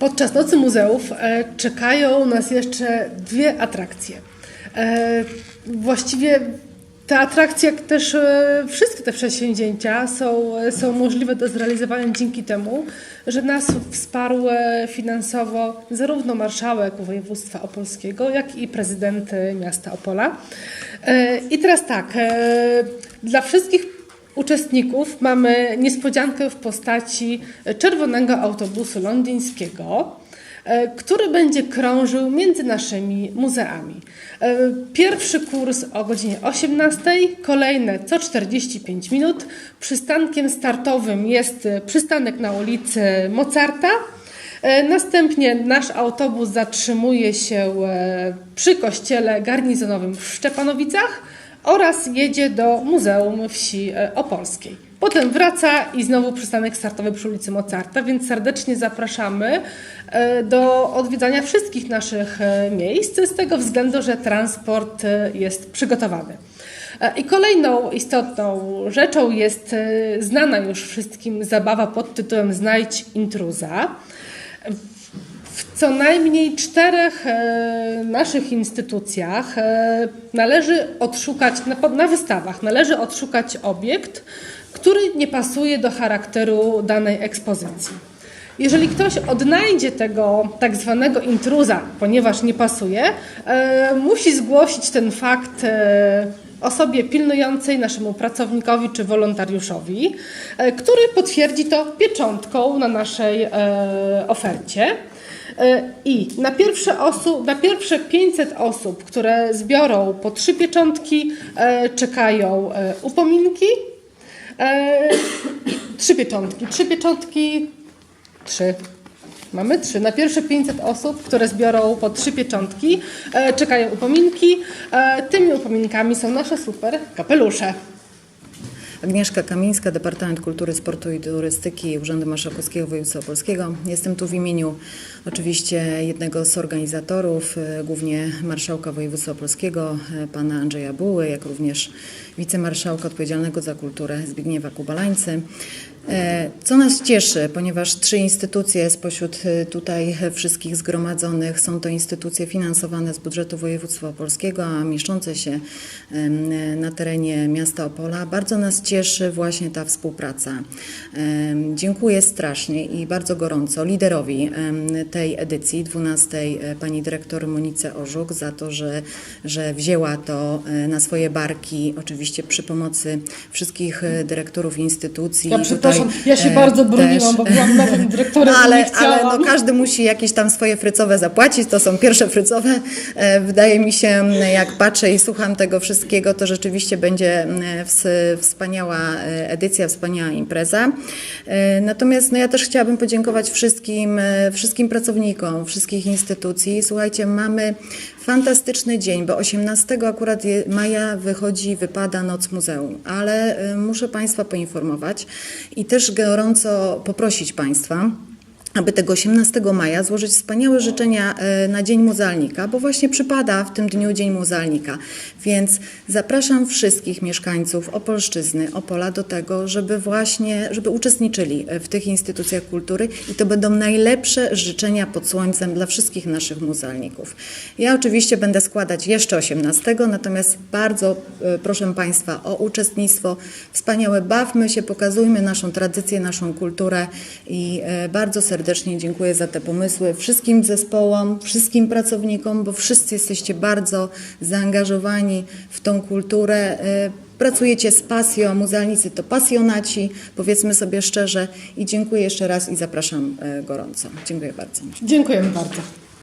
Podczas Nocy Muzeów e, czekają nas jeszcze dwie atrakcje. E, właściwie te atrakcje, jak też e, wszystkie te przedsięwzięcia są, są możliwe do zrealizowania dzięki temu, że nas wsparł finansowo zarówno marszałek województwa opolskiego, jak i prezydent miasta Opola. I teraz tak, dla wszystkich uczestników mamy niespodziankę w postaci czerwonego autobusu londyńskiego, e, który będzie krążył między naszymi muzeami. E, Pierwszy kurs o godzinie 18, kolejne co 45 minut. Przystankiem startowym jest przystanek na ulicy Mozarta. E, Następnie nasz autobus zatrzymuje się przy kościele garnizonowym w Szczepanowicach oraz jedzie do Muzeum Wsi e, Opolskiej. Potem wraca i znowu przystanek startowy przy ulicy Mozarta, więc serdecznie zapraszamy e, do odwiedzania wszystkich naszych e, miejsc z tego względu, że transport jest przygotowany. I kolejną istotną rzeczą jest znana już wszystkim zabawa pod tytułem Znajdź intruza. W co najmniej czterech e, naszych instytucjach e, należy odszukać, na, wystawach należy odszukać obiekt, który nie pasuje do charakteru danej ekspozycji. Jeżeli ktoś odnajdzie tego tak zwanego intruza, ponieważ nie pasuje, e, musi zgłosić ten fakt osobie pilnującej, naszemu pracownikowi czy wolontariuszowi, e, który potwierdzi to pieczątką na naszej e, ofercie. E, I na pierwsze, osób, na pierwsze 500 osób, które zbiorą po trzy pieczątki, czekają upominki. Trzy pieczątki. Trzy pieczątki. Trzy. Mamy trzy. Na pierwsze 500 osób, które zbiorą po trzy pieczątki, e, czekają upominki. E, tymi upominkami są nasze super kapelusze. Agnieszka Kamińska, Departament Kultury, Sportu i Turystyki Urzędu Marszałkowskiego Województwa Opolskiego. Jestem tu w imieniu oczywiście jednego z organizatorów, e, głównie Marszałka Województwa Opolskiego, e, pana Andrzeja Buły, jak również wicemarszałka odpowiedzialnego za kulturę Zbigniewa Kubalańcy. E, Co nas cieszy, ponieważ trzy instytucje spośród tutaj wszystkich zgromadzonych są to instytucje finansowane z budżetu województwa opolskiego, a mieszczące się na terenie miasta Opola. Bardzo nas cieszy właśnie ta współpraca. Dziękuję strasznie i bardzo gorąco liderowi tej edycji, 12, e, pani dyrektor Monice Orzuk, za to, że, że wzięła to e, na swoje barki, oczywiście przy pomocy wszystkich e, dyrektorów instytucji. Ja Tutaj, przepraszam, ja się bardzo broniłam, bo byłam nowym dyrektorem ale, ale no każdy musi jakieś tam swoje frycowe zapłacić, to są pierwsze frycowe. Wydaje mi się, jak patrzę i słucham tego wszystkiego, to rzeczywiście będzie e, ws- wspaniała e, edycja, wspaniała impreza. E, Natomiast no ja też chciałabym podziękować wszystkim, e, wszystkim pracownikom, wszystkich instytucji. Słuchajcie, mamy fantastyczny dzień, bo 18 akurat maja wychodzi, wypada Noc Muzeum, ale muszę Państwa poinformować i też gorąco poprosić Państwa, aby tego 18 maja złożyć wspaniałe życzenia e, na Dzień Muzealnika, bo właśnie przypada w tym dniu Dzień Muzealnika. Więc zapraszam wszystkich mieszkańców Opolszczyzny, Opola do tego, żeby właśnie, żeby uczestniczyli w tych instytucjach kultury i to będą najlepsze życzenia pod słońcem dla wszystkich naszych muzealników. Ja oczywiście będę składać jeszcze 18, natomiast bardzo e, proszę Państwa o uczestnictwo. Wspaniałe, bawmy się, pokazujmy naszą tradycję, naszą kulturę i e, bardzo serdecznie dziękuję za te pomysły wszystkim zespołom, wszystkim pracownikom, bo wszyscy jesteście bardzo zaangażowani w tą kulturę. E, Pracujecie z pasją, muzealnicy to pasjonaci, powiedzmy sobie szczerze i dziękuję jeszcze raz i zapraszam e, gorąco. Dziękuję bardzo. Dziękujemy bardzo.